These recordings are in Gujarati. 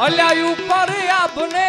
અલ્યા ઉપર આપને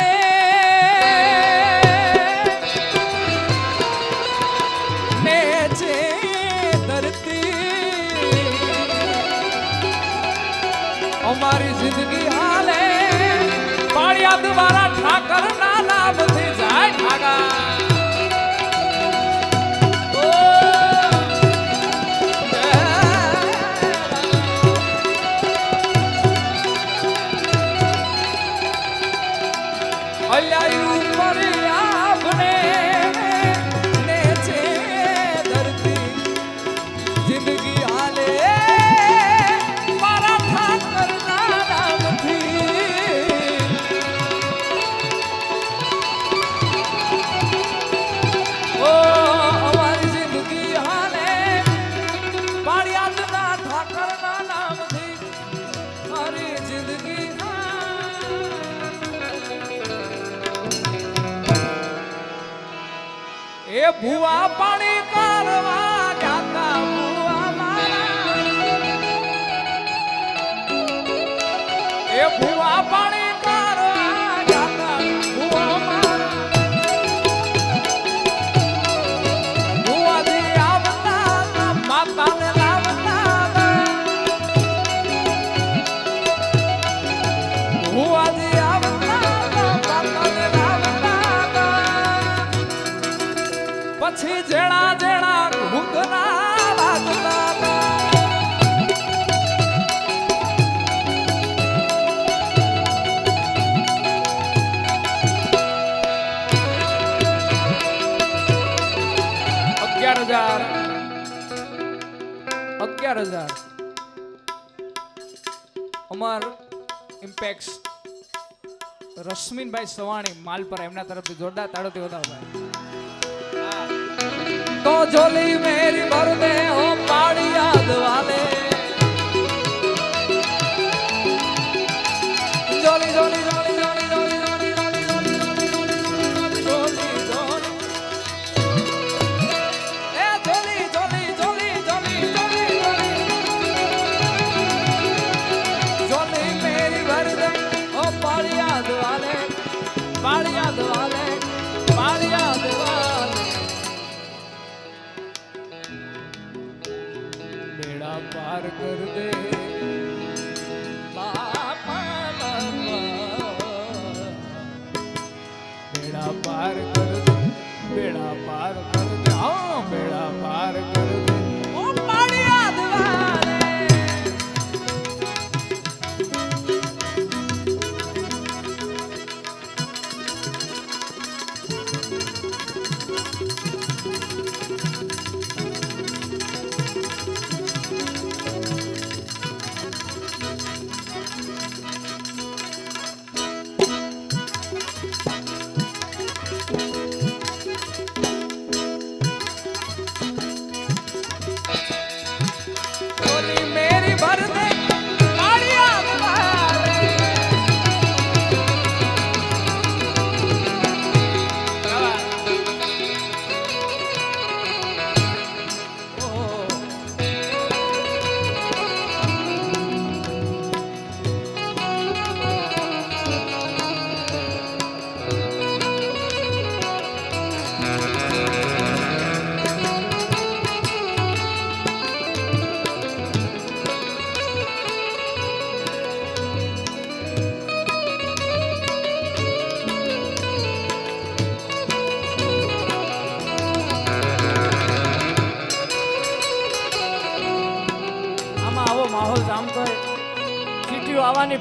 એ ભૂવા પાણી અગિયાર હજાર. અમાર ઇમ્પેક્સ રશ્મિનભાઈ સવાણી માલપર એમના તરફથી જોરદાર તાળોથી વધાવો ભાઈ તો જોલી મેરી ભર દે હો પાડી યાદ વાલે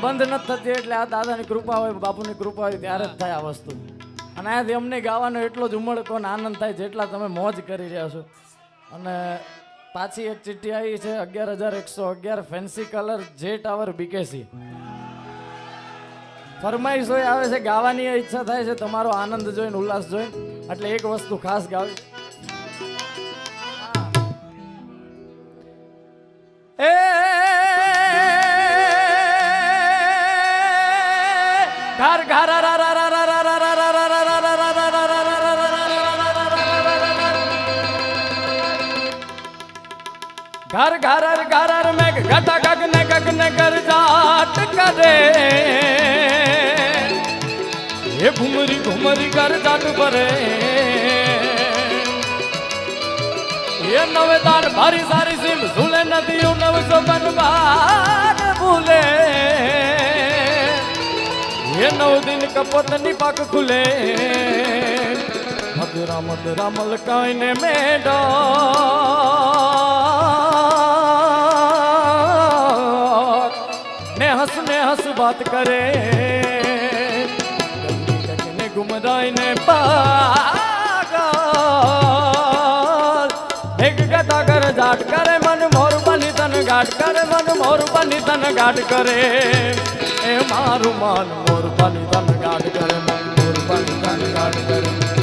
બંધ નથી થતી એટલે આ દાદાની કૃપા હોય, બાપુની કૃપા હોય ત્યારે જ થાય આ વસ્તુ. અને આથી અમને ગાવાનો એટલો જ ઉમળકો અને આનંદ થાય જેટલા તમે મોજ કરી રહ્યા છો. અને પાછી એક ચિઠ્ઠી આવી છે, અગિયાર હજાર એકસો અગિયાર ફેન્સી કલર જે ટાવર બીકેસી ફરમાઈશ હોય, આવે છે, ગાવાની ઈચ્છા થાય છે, તમારો આનંદ જોઈને, ઉલ્લાસ જોઈને, એટલે એક વસ્તુ ખાસ ગાવી. એ ઘર ઘર ઘર ઘર ઘર મેં ઘટ ગગન ગગન કર જાત કરે હે ઘુમરી ઘુમરી કર જાત ભરે હે નવે તાર ભારી સારી સીમ ઝૂલે નદીઓ નવ સો બનબાર ભૂલે હે નવ દિન કપોતની પાક ખુલે. મધુરા મધુરા મલકાઈને મેડા ને હસ ને હસ વાત કરે. ને ગુમરાઈને પાગલ એક ગતા કર, જાટ કરે, મન મોર બલિતન ગાટ કરે. માન મોર બની તન ગાઢ કરે. એ મારું માન મોર બની તન ગાઢ કરે. મોર બની તન ગાઢ કરે.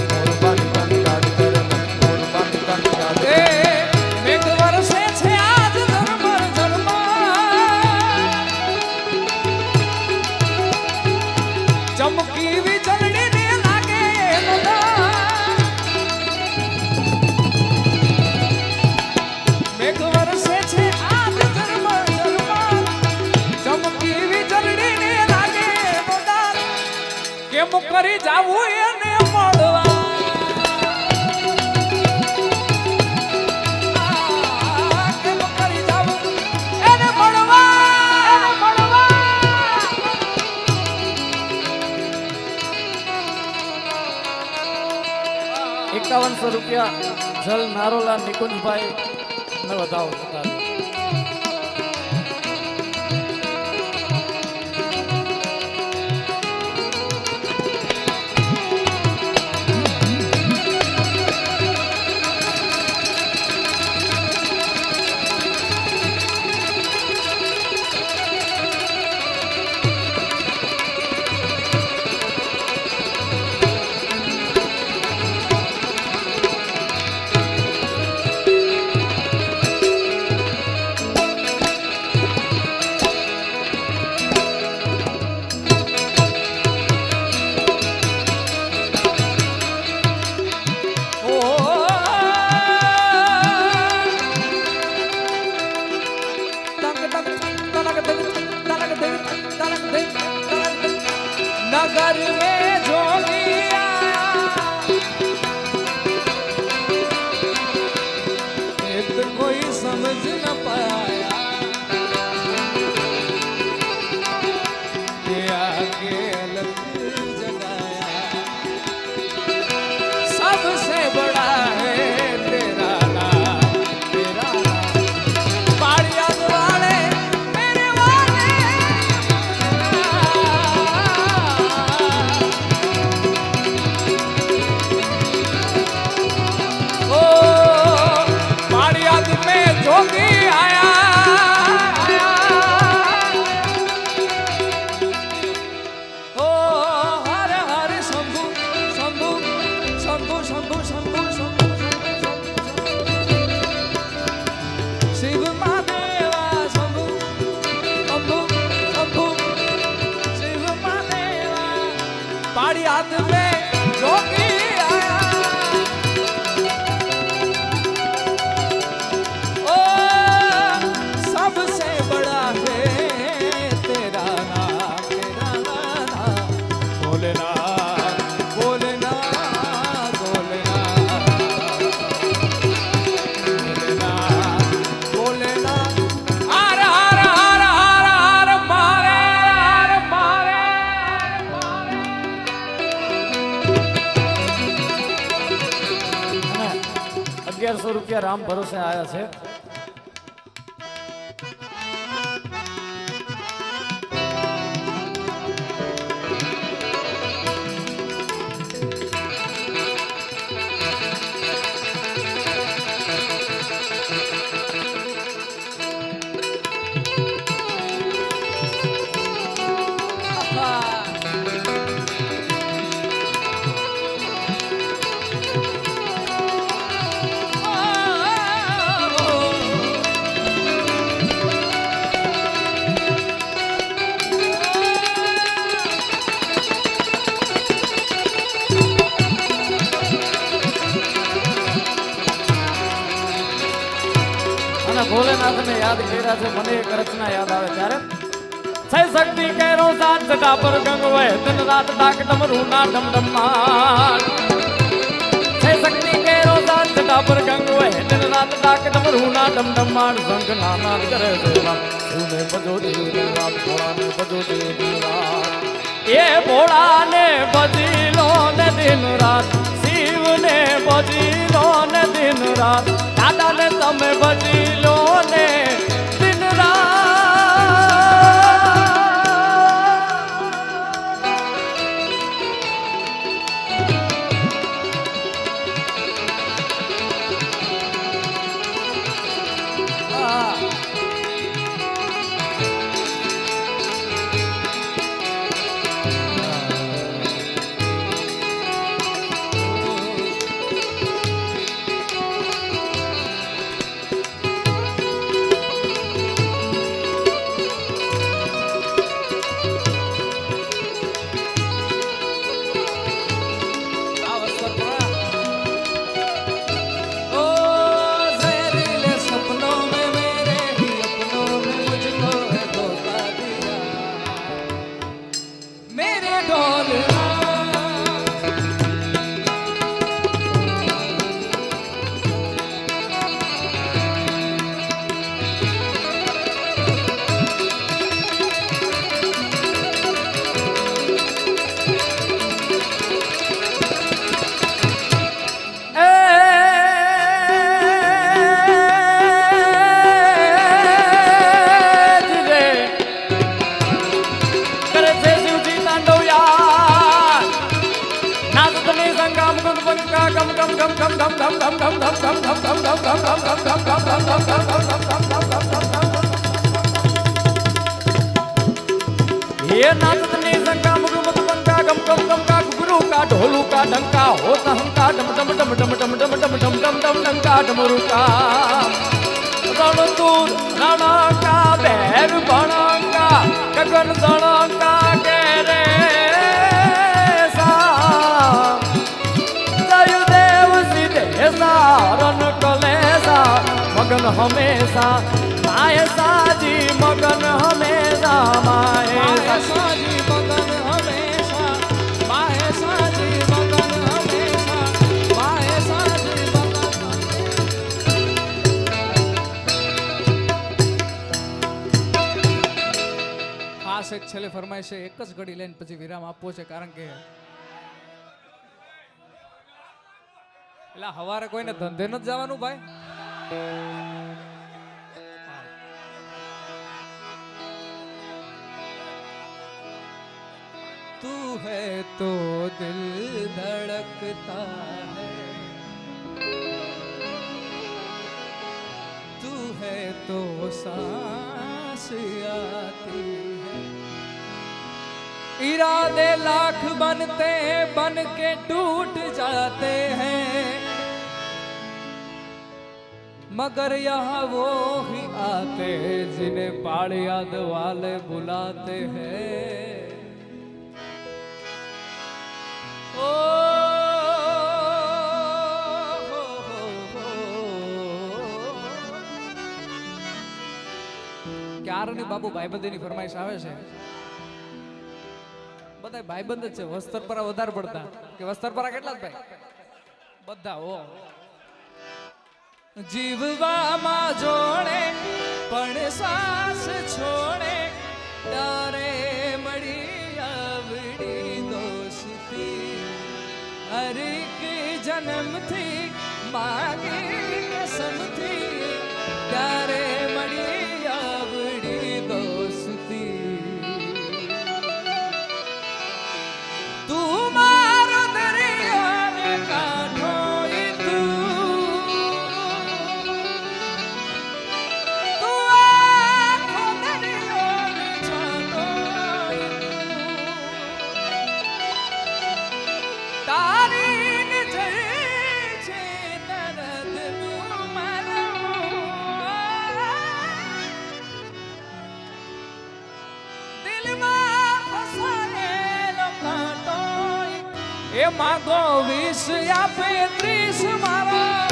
ફરી જાવું એને મળવા. એકાવનસો રૂપિયા જલ નારોલા નિકુંજભાઈ ને વધાવો રામ ભરોસે આવ્યા છે. ભોલેનાથને યાદ કર્યા છે, મને એક રચના યાદ આવે ત્યારે. છે શક્તિ કેરો સાત જટા પર ગંગવે તન રાત ડાક ડમરૂ ના ડમ ડમ છે શક્તિ કેરો સાત જટા પર ગંગવે તન રાત ડાક ડમરૂ ના ડમ ડમ માડ સંગ નાના કરે દેવા તુને બજો દેવી રાત ભોળાને બજો દેવી રાત એ ભોળાને બજીલો ને દિન રાત, શિવને બજી ને દિન રાત દાદાને તમે ભજી લો ને હે નાચતની શંકા મુગમત પંકા ગમ ગમ ગમ કા ગુરુ કા ઢોલુ કા ડંકા હો સહંકા ડમ ડમ ડમ ડમ ડમ ડમ ડમ ડમ ડમ ડમ ડંકા ડમરુ કા રણતુર ગગન જણકા કે રે હમેશા, માય સાજી મગન હમેશા, માય સાજી મગન ખાસ એક છેલ્લે ફરમાય છે, એક જ ઘડી લઈને પછી વિરામ આપવો છે, કારણ કે એટલે હવારે કોઈને ધંધે નથી જવાનું ભાઈ. तू है तो दिल धड़कता है। तू है तो सांस आती है। इरादे लाख बनते हैं, बन के टूट जाते हैं। मगर यहाँ वो ही आते हैं जिन्हें पाड़ याद वाले बुलाते हैं ओ हो हो हो ક્યારની બાપુ ભાઈબંધીની ફરમાઈશ આવે છે બધા ભાઈબંધ જ છે વસ્તરપરા વધારે પડતા કે વસ્તરપરા કેટલા જ ભાઈ બધા હો જીવવામાં જોડે પણ સાસ છોડે ત્યારે મળી આવડી દોસ્તી હરેક જન્મથી માગી કસમથી એ માગો વીસ આપે ત્રીસ મારા.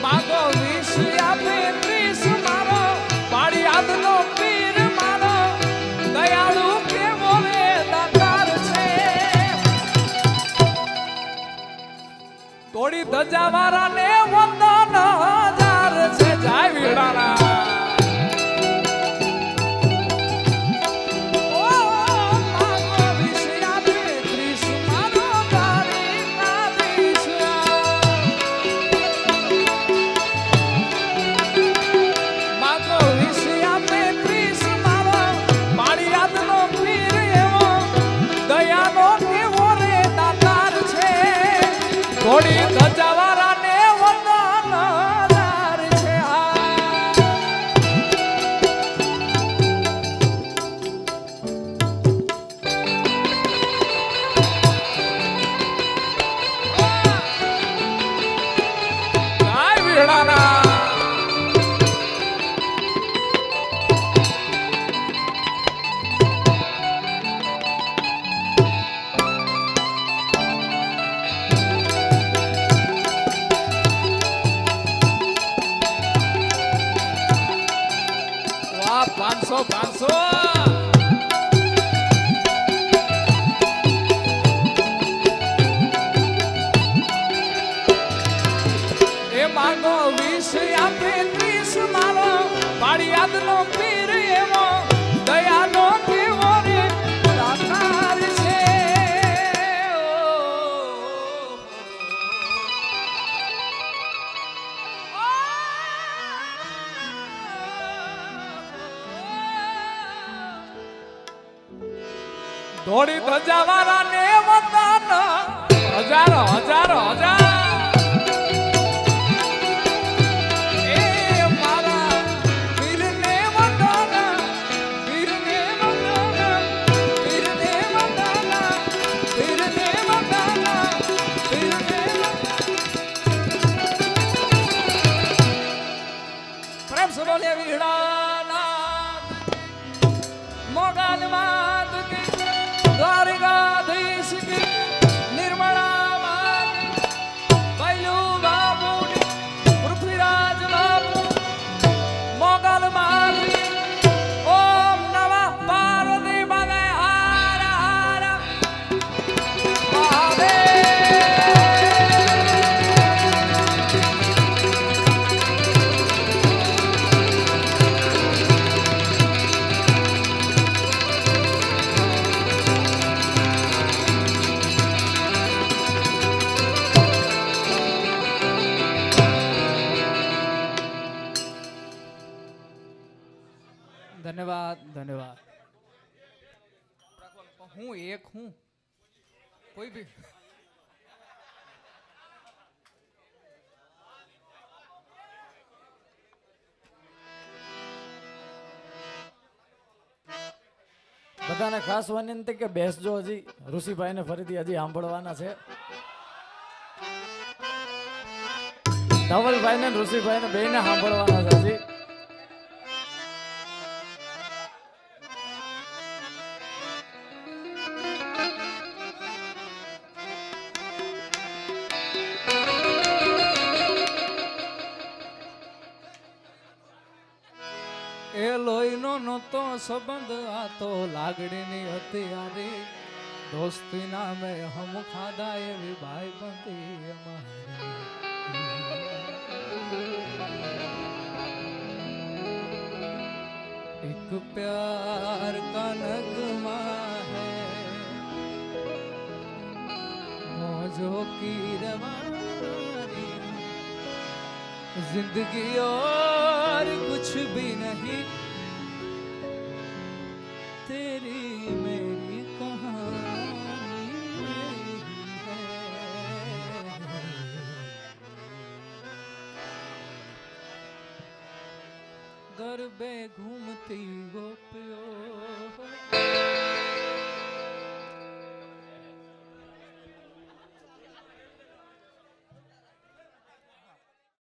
માગો વીસ આપે ત્રીસ મારો. પાડી યાદનો પીર મારો. છે. થોડી ધજા વાળાને દોડી ધજા વાળા ને વંદન. હજારો હજારો હજાર. એ મારા વીરને હું એક હું. કોઈ બી. બધાને ખાસ વિનંતી કે બેસજો હજી ઋષિભાઈને ફરીથી હજી સાંભળવાના છે. ધવલભાઈને ઋષિભાઈને બેને સાંભળવાના છે હજી. સંબંધ આ તો લાગણીની હતી યારી દોસ્તી નામે હમ ખાધા એવી ભાઈ બંધી એક પ્યાર કા નગમા હૈ मौजों की रवानी जिंदगी और कुछ भी नहीं